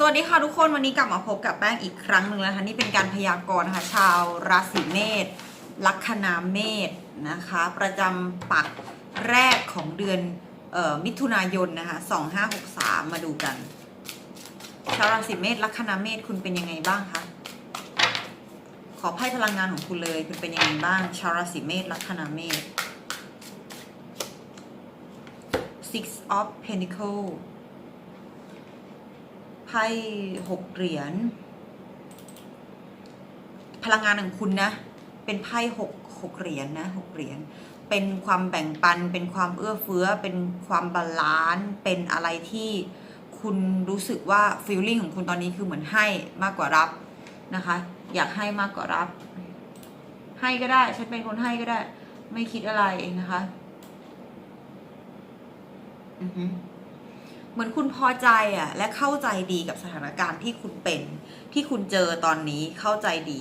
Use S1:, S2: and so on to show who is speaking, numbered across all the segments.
S1: สวัสดีค่ะทุกคนวันนี้กลับมาพบกับแป้งอีกครั้งหนึ่งแล้วค่ะนี่เป็นการพยากรณ์นะคะชาวราศีเมษลัคนาเมษนะคะ ประจำปักแรกของเดือนออมิถุนายนนะคะ2563 มาดูกัน ชาวราศีเมษลัคนาเมษคุณเป็นยังไงบ้างคะขอไพ่พลังงานของคุณเลย คุณเป็นยังไงบ้าง ชาวราศีเมษลัคนาเมษ Six of Pentacle ไพ่หกเหรียญ พลังงานของคุณนะ เป็นไพ่หกหกเหรียญนะหกเหรียญ เป็นความแบ่งปัน เป็นความเอื้อเฟื้อ เป็นความบาลานซ์ เป็นอะไรที่คุณรู้สึกว่าฟีลลิ่งของคุณตอนนี้คือเหมือนให้มากกว่ารับนะคะ อยากให้มากกว่ารับ ให้ก็ได้ ฉันเป็นคนให้ก็ได้ ไม่คิดอะไรนะคะ อือฮึ เหมือนคุณพอใจอะ และเข้าใจดีกับสถานการณ์ที่คุณเป็น ที่คุณเจอตอนนี้เข้าใจดี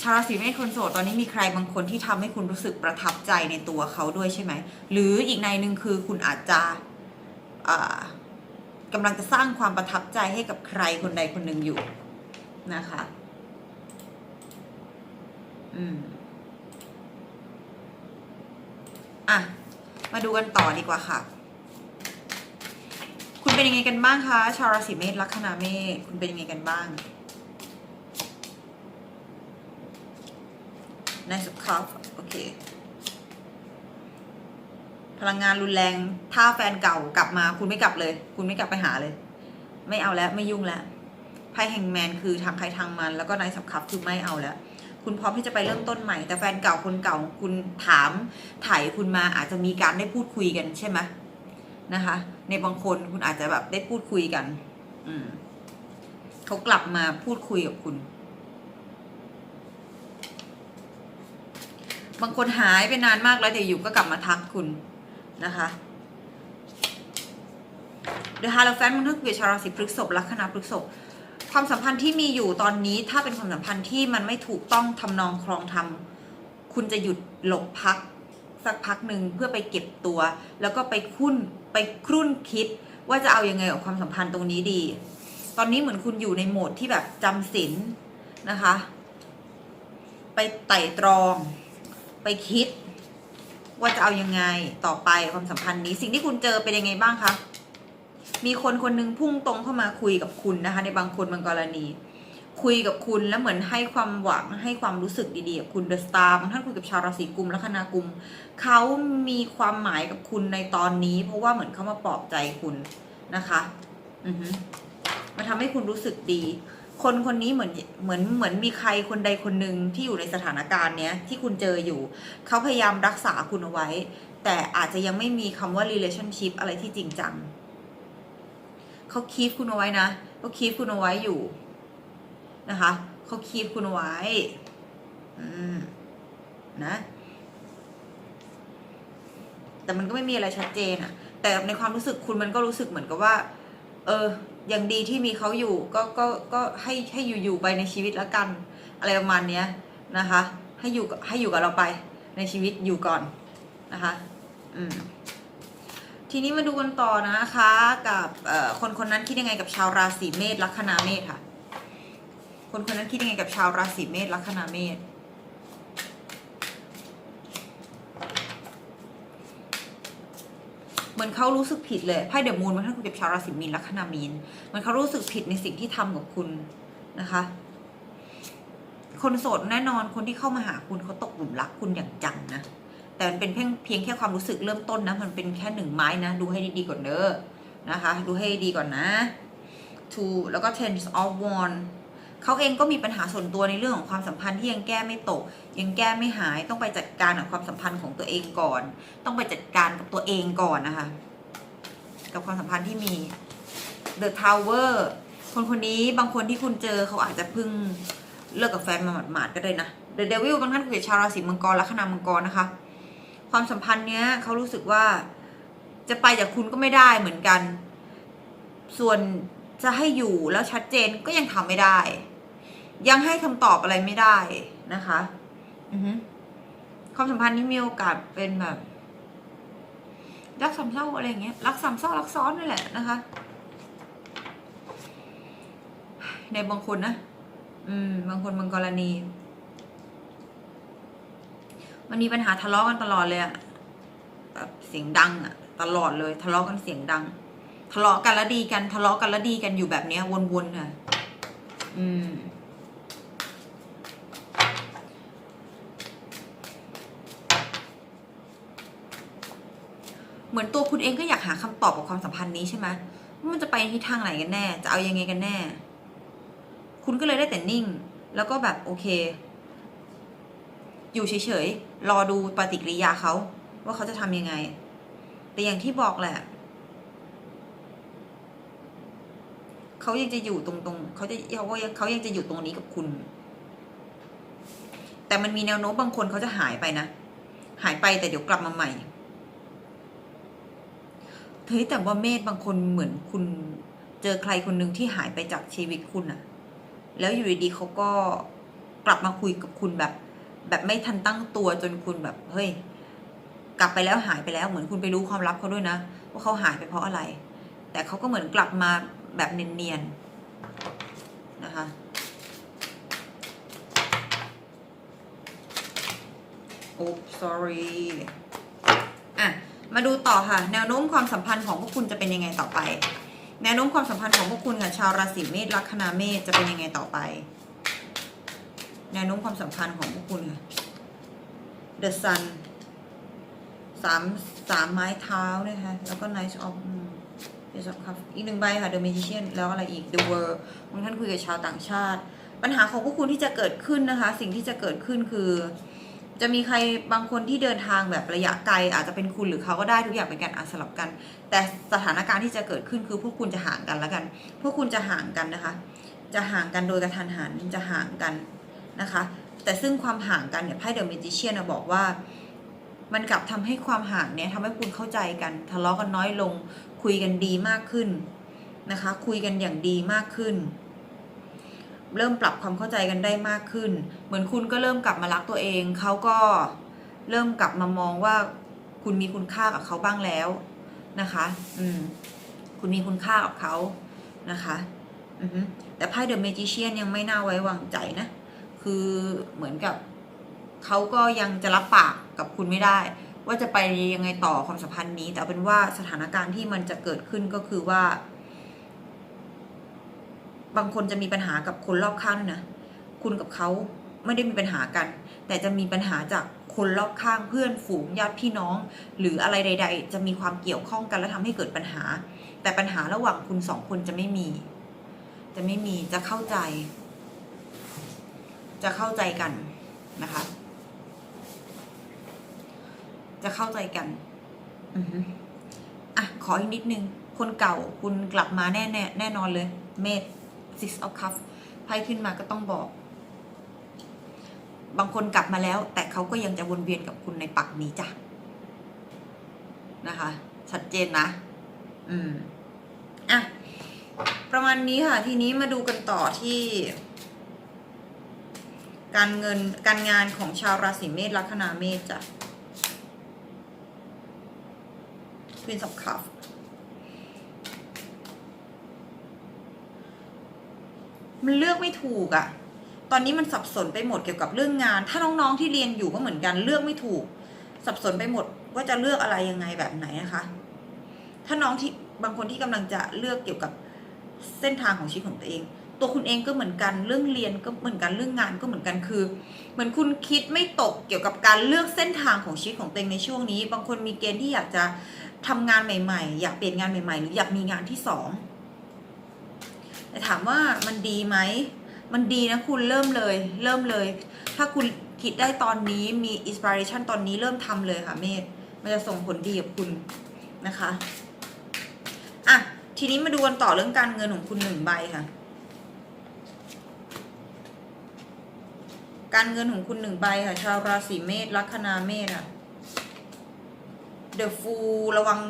S1: ชาวราศีเมษคนโสดตอนนี้มีใครบางคนที่ทำให้คุณรู้สึกประทับใจในตัวเขาด้วยใช่ไหม หรืออีกในหนึ่งคือคุณอาจจะอ่ากำลังจะสร้างความประทับใจให้กับใครคนใดคนหนึ่งอยู่นะคะ อืม อะ มาดูกันต่อดีกว่าค่ะ คุณเป็นยังไงกันบ้างคะชาวราศีเมษลัคนาเมษคุณเป็นยังไงกันบ้างในสุดครับโอเค พลังงานรุนแรง ถ้าแฟนเก่ากลับมา คุณไม่กลับเลย คุณไม่กลับไปหาเลย ไม่เอาแล้วไม่ยุ่งแล้วไพ่แฮงแมนคือทางใครทางมัน แล้วก็ในสับคับคือไม่เอาแล้ว คุณพร้อมที่จะไปเริ่มต้นใหม่ แต่แฟนเก่าคนเก่าคุณถามถ่ายคุณมาอาจจะมีการได้พูดคุยกันใช่ไหมนะคะ ในบางคนคุณอาจจะแบบได้พูดคุยกัน อืมเขากลับมาพูดคุยกับคุณ บางคนหายไปนานมากแล้วแต่อยู่ก็กลับมาทักคุณนะคะเดอะฮาร์ลแฟนมันก็คือชาวราศีพฤษภลัคนาพฤษภ ความสัมพันธ์ที่มีอยู่ตอนนี้ถ้าเป็นความสัมพันธ์ที่มันไม่ถูกต้องทำนองครองธรรมคุณจะหยุดหลบพัก สักพักหนึ่งเพื่อไปเก็บตัว แล้วก็ไปคุ้นไปครุ่นคิดว่าจะเอายังไงกับความสัมพันธ์ตรงนี้ดี ตอนนี้เหมือนคุณอยู่ในโหมดที่แบบจำศีลนะคะ ไปไต่ตรอง ไปคิด ว่าจะเอายังไงต่อไปความสัมพันธ์นี้ สิ่งที่คุณเจอเป็นยังไงบ้างคะ มีคนคนหนึงพุ่งตรงเข้ามาคุยกับคุณนะคะ ในบางคนบางกรณี คุยกับคุณแล้วเหมือนให้ความหวังให้ความรู้สึกดีๆกับคุณเดอะสตาร์บางท่านคุยกับชาวราศีกุมลัคนากุมเขามีความหมายกับคุณในตอนนี้ เพราะว่าเหมือนเขามาปลอบใจคุณนะคะอือฮึมาทำให้คุณรู้สึกดี คนคนนี้เหมือนเหมือนเหมือนมีใครคนใดคนหนึ่งที่อยู่ในสถานการณ์เนี้ยที่คุณเจออยู่ เขาพยายามรักษาคุณเอาไว้ แต่อาจจะยังไม่มีคำว่า relationship อะไรที่จริงจัง เขาคีฟคุณเอาไว้นะเขาคีฟคุณเอาไว้อยู่นะคะเขาคีฟคุณเอาไว้อืมนะแต่มันก็ไม่มีอะไรชัดเจนอะแต่ในความรู้สึกคุณมันก็รู้สึกเหมือนกับว่า เออย่างดีที่มีเขาอยู่ ก็ ก็ ก็ให้ให้อยู่อยู่ไปในชีวิตแล้วกัน อะไรประมาณเนี้ยนะคะ ให้อยู่กับให้อยู่กับเราไปในชีวิตอยู่ก่อนนะคะ อืม ทีนี้มาดูกันต่อนะคะ กับคนคนนั้นคิดยังไงกับชาวราศีเมษลัคนาเมษค่ะ คนคนนั้นคิดยังไงกับชาวราศีเมษลัคนาเมษเหมือนเขารู้สึกผิดเลยไพ่เดอะมูนมันท่านคุยกับชาวราศีมีนลัคนามีนเหมันเขารู้สึกผิดในสิ่งที่ทำกับคุณนะคะ คนโสดแน่นอนคนที่เข้ามาหาคุณเขาตกหลุมรักคุณอย่างจังนะ แต่มันเป็นเพียงเพียงแค่ความรู้สึกเริ่มต้นนะ มันเป็นแค่หนึ่งไม้นะ ดูให้ดีๆก่อนเด้อนะคะ ดูให้ดีก่อนนะ two แล้วก็ ten of wand เขาเองก็มีปัญหาส่วนตัวในเรื่องของความสัมพันธ์ที่ยังแก้ไม่ตก ยังแก้ไม่หายต้องไปจัดการกับความสัมพันธ์ของตัวเองก่อน ต้องไปจัดการกับตัวเองก่อนนะคะ กับความสัมพันธ์ที่มี the tower คนคนนี้บางคนที่คุณเจอเขาอาจจะเพิ่งเลิกกับแฟนมาหมาดๆก็ได้นะ the devil บางท่านคุยกับชาวราศีมังกรแลัคนามังกรนะคะ ความสัมพันธ์เนี้ยเขารู้สึกว่าจะไปจากคุณก็ไม่ได้เหมือนกัน ส่วนจะให้อยู่แล้วชัดเจนก็ยังทำไม่ได้ ยังให้คำตอบอะไรไม่ได้นะคะอือฮึความสัมพันธ์นี้มีโอกาสเป็นแบบรักสามเศร้าอะไรอย่างเงี้ยรักสามเศร้ารักซ้อนนี่แหละนะคะ ในบางคนนะ อืม บางคนบางกรณี มันมีปัญหาทะเลาะกันตลอดเลยอะแบบเสียงดังอะตลอดเลย ทะเลาะกันเสียงดัง ทะเลาะกันแล้วดีกัน ทะเลาะกันแล้วดีกันอยู่แบบเนี้ยวนๆค่ะ อืมเหมือนตัวคุณเองก็อยากหาคำตอบกับความสัมพันธ์นี้ใช่ไหมว่ามันจะไปทิศทางไหนกันแน่ จะเอายังไงกันแน่ คุณก็เลยได้แต่นิ่ง แล้วก็แบบโอเค อยู่เฉยๆ รอดูปฏิกิริยาเขา ว่าเขาจะทำยังไง แต่อย่างที่บอกแหละเขายังจะอยู่ตรงๆเขาจะเขาก็ยังเขายังจะอยู่ตรงนี้กับคุณ แต่มันมีแนวโน้มบางคนเขาจะหายไปนะ หายไปแต่เดี๋ยวกลับมาใหม่เฮ้ยแต่ว่าเมธบางคนเหมือนคุณเจอใครคนหนึ่งที่หายไปจากชีวิตคุณอะแล้วอยู่ดีๆเขาก็กลับมาคุยกับคุณแบบ แบบไม่ทันตั้งตัวจนคุณแบบเฮ้ยกลับไปแล้วหายไปแล้วเหมือนคุณไปรู้ความลับเขาด้วยนะ ว่าเขาหายไปเพราะอะไร แต่เขาก็เหมือนกลับมาแบบเนียนๆนะคะโอ้ sorry อะ มาดูต่อค่ะ แนวโน้มความสัมพันธ์ของพวกคุณจะเป็นยังไงต่อไป แนวโน้มความสัมพันธ์ของพวกคุณกับชาวราศีเมษลัคนาเมษจะเป็นยังไงต่อไป แนวโน้มความสัมพันธ์ของพวกคุณค่ะ The Sun สามสามไม้เท้านะคะแล้วก็ Knight of Ace of Cups อีกหนึ่งใบค่ะ The Magician แล้วอะไรอีก The World บางท่านคุยกับชาวต่างชาติ ปัญหาของพวกคุณที่จะเกิดขึ้นนะคะ สิ่งที่จะเกิดขึ้นคือ จะมีใครบางคนที่เดินทางแบบระยะไกล อาจจะเป็นคุณหรือเขาก็ได้ทุกอย่างเป็นการอาสลับกัน แต่สถานการณ์ที่จะเกิดขึ้นคือพวกคุณจะห่างกันแล้วกัน พวกคุณจะห่างกันนะคะ จะห่างกันโดยกระทันหันจะห่างกัน นะคะ แต่ซึ่งความห่างกันเนี่ยไพ่เดอะเมจิเชียนบอกว่า มันกลับทำให้ความห่างเนี่ยทำให้คุณเข้าใจกัน ทะเลาะกันน้อยลง คุยกันดีมากขึ้นนะคะ คุยกันอย่างดีมากขึ้น เริ่มปรับความเข้าใจกันได้มากขึ้น เหมือนคุณก็เริ่มกลับมารักตัวเอง เขาก็เริ่มกลับมามองว่าคุณมีคุณค่ากับเขาบ้างแล้วนะคะ อืม คุณมีคุณค่ากับเขานะคะ อือแต่ไพ่เดอะเมจิเชียนยังไม่น่าไว้วางใจนะ คือเหมือนกับเขาก็ยังจะรับปากกับคุณไม่ได้ ว่าจะไปยังไงต่อความสัมพันธ์นี้ แต่เป็นว่าสถานการณ์ที่มันจะเกิดขึ้นก็คือว่า บางคนจะมีปัญหากับคนรอบข้างนะคุณกับเขาไม่ได้มีปัญหากัน แต่จะมีปัญหาจากคนรอบข้างเพื่อนฝูงญาติพี่น้อง หรืออะไรใด ๆ จะมีความเกี่ยวข้องกันและทำให้เกิดปัญหา แต่ปัญหาระหว่างคุณสองคนจะไม่มี จะไม่มีจะเข้าใจ จะเข้าใจกันนะคะ จะเข้าใจกันอือฮึอะขออีกนิดนึง คนเก่าคุณกลับมาแน่แน่แน่นอนเลย เมษ six of cups ไพ่ขึ้นมาก็ต้องบอก บางคนกลับมาแล้ว แต่เขาก็ยังจะวนเวียนกับคุณในปักนี้จ้ะนะคะ ชัดเจนนะ อืม อะ ประมาณนี้ค่ะ ทีนี้มาดูกันต่อที่ การเงินการงานของชาวราศีเมษลัคนาเมษจ้ะ Queen of Cups มันเลือกไม่ถูกอะ่ะ ตอนนี้มันสับสนไปหมดเกี่ยวกับเรื่องงาน ถ้าน้องๆที่เรียนอยู่ก็เหมือนกันเลือกไม่ถูก สับสนไปหมดว่าจะเลือกอะไรยังไงแบบไหนนะคะ ถ้าน้องที่บางคนที่กำลังจะเลือกเกี่ยวกับเส้นทางของชีวิตของตัวเอง ตัวคุณเองก็เหมือนกันเรื่องเรียนก็เหมือนกันเรื่องงานก็เหมือนกันคือ เหมือนคุณคิดไม่ตกเกี่ยวกับการเลือกเส้นทางของชีวิตของตัวเองในช่วงนี้ บางคนมีเกณฑ์ที่อยากจะทำงานใหม่ ๆ อยากเปลี่ยนงานใหม่ ๆ หรืออยากมีงานที่สองแต่ถามว่ามันดีไหมมันดีนะคุณเริ่มเลย เริ่มเลย ถ้าคุณคิดได้ตอนนี้มีอินสปิเรชันตอนนี้เริ่มทำเลยค่ะเมธมันจะส่งผลดีกับคุณนะคะอะทีนี้มาดูกันต่อเรื่องการเงินของคุณหนึ่งใบค่ะ การเงินของคุณหนึ่งใบค่ะ ชาวราศีเมษลัคนาเมษค่ะเดอะฟูระวัง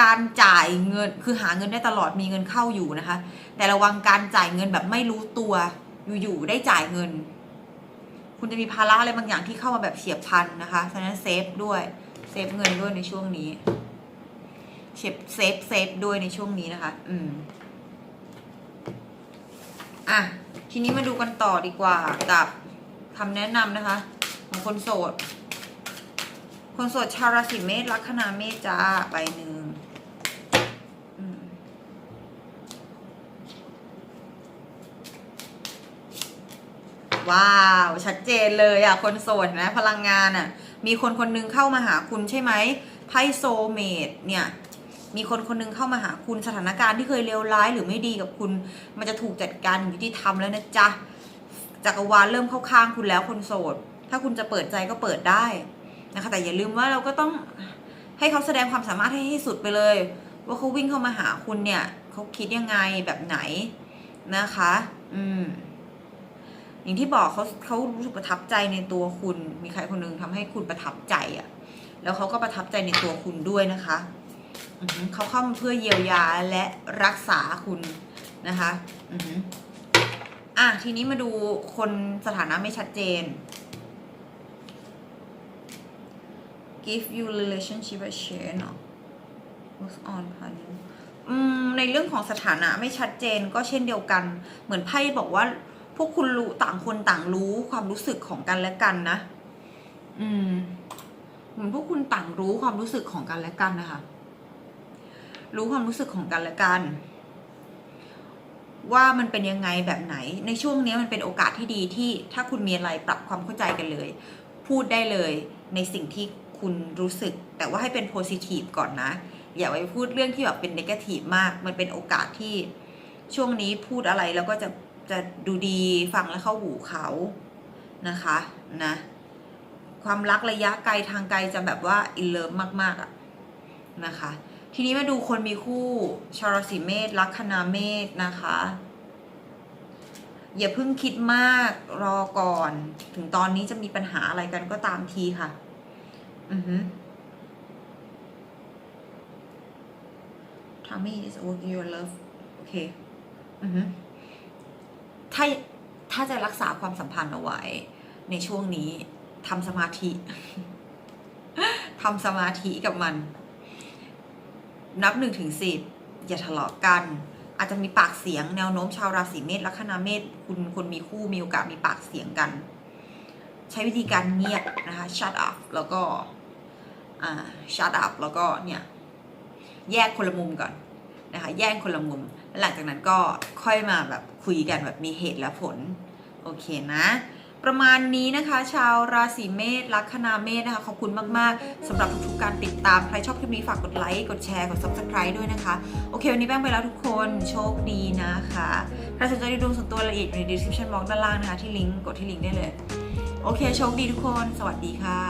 S1: การจ่ายเงินคือหาเงินได้ตลอดมีเงินเข้าอยู่นะคะ แต่ระวังการจ่ายเงินแบบไม่รู้ตัวอยู่ๆได้จ่ายเงิน คุณจะมีภาระอะไรบางอย่างที่เข้ามาแบบเฉียบพลันนะคะฉะนั้นเซฟด้วยเซฟเงินด้วยในช่วงนี้เซฟเซฟเซฟด้วยในช่วงนี้นะคะ อืม อะ ทีนี้มาดูกันต่อดีกว่ากับคำแนะนำนะคะ ของคนโสด คนโสดชาวราศีเมษลัคนาเมษจ้าใบหนึ่งว้าว ชัดเจนเลยอะคนโสดนะพลังงานอะมีคนคนหนึงเข้ามาหาคุณใช่ไหมไพ่โซเมดเนี่ย มีคนคนหนึงเข้ามาหาคุณสถานการณ์ที่เคยเลวร้ายหรือไม่ดีกับคุณ มันจะถูกจัดการอย่างยุติธรรมแล้วนะจ๊ะจักรวาลเริ่มเข้าข้างคุณแล้วคนโสด ถ้าคุณจะเปิดใจก็เปิดได้นะคะแต่อย่าลืมว่าเราก็ต้องให้เขาแสดงความสามารถให้ที่สุดไปเลย ว่าเขาวิ่งเข้ามาหาคุณเนี่ยเขาคิดยังไงแบบไหนนะคะ อืมอย่างที่บอกเขาเขารู้สึกประทับใจในตัวคุณ มีใครคนหนึงทำให้คุณประทับใจอะ่ะ แล้วเขาก็ประทับใจในตัวคุณด้วยนะคะ เขาเข้ามาเพื่อเยียวยาและรักษาคุณนะคะอืมอะทีนี้มาดูคนสถานะไม่ชัดเจน give you relationship a chance เนาะ move on ค่ะอืมในเรื่องของสถานะไม่ชัดเจนก็เช่นเดียวกัน เหมือนไพ่บอกว่า พวกคุณรู้ต่างคนต่างรู้ความรู้สึกของกันและกันนะ อืม เหมือนพวกคุณต่างรู้ความรู้สึกของกันและกันนะคะ รู้ความรู้สึกของกันและกัน ว่ามันเป็นยังไงแบบไหน ในช่วงนี้มันเป็นโอกาสที่ดีที่ถ้าคุณมีอะไรปรับความเข้าใจกันเลย พูดได้เลยในสิ่งที่คุณรู้สึก แต่ว่าให้เป็นโพซิทีฟก่อนนะ อย่าไปพูดเรื่องที่แบบเป็นนกาทีฟมาก มันเป็นโอกาสที่ช่วงนี้พูดอะไรแล้วก็จะจะดูดีฟังแล้วเข้าหูเขานะคะนะ ความรักระยะไกลทางไกลจะแบบว่าอินเลิฟมากๆอะนะคะ ทีนี้มาดูคนมีคู่ชาวราศีเมษลัคนาเมษนะคะ อย่าเพิ่งคิดมากรอก่อน ถึงตอนนี้จะมีปัญหาอะไรกันก็ตามทีค่ะ อือฮึ Tell me is work your love โอเค อือฮึ ถ้าถ้าจะรักษาความสัมพันธ์เอาไว้ ในช่วงนี้ทำสมาธิทำสมาธิกับมัน นับหนึ่งถึงสิบอย่าทะเลาะกัน อาจจะมีปากเสียงแนวโน้มชาวราศีเมษลัคนาเมษคุณคนมีคู่มีโอกาสมีปากเสียงกัน ใช้วิธีการเงียบนะคะ shut up แล้วก็ อ่า shut up แล้วก็เนี่ย แยกคนละมุมก่อนนะคะ แยกคนละมุม หลังจากนั้นก็ค่อยมาแบบคุยกันแบบมีเหตุและผล โอเคนะ ประมาณนี้นะคะ ชาวราศีเมษลัคนาเมษนะคะขอบคุณมากๆสำหรับทุกๆการติดตาม ใครชอบคลิปนี้ฝากกดไลค์กดแชร์กด subscribe ด้วยนะคะ โอเค วันนี้แป้งไปแล้วทุกคนโชคดีนะคะใครสนใจดูดวงส่วนตัวละเอียดอยู่ใน description box ด้านล่างนะคะที่ลิงก์กดที่ลิงก์ได้เลย โอเค โชคดีทุกคน สวัสดีค่ะ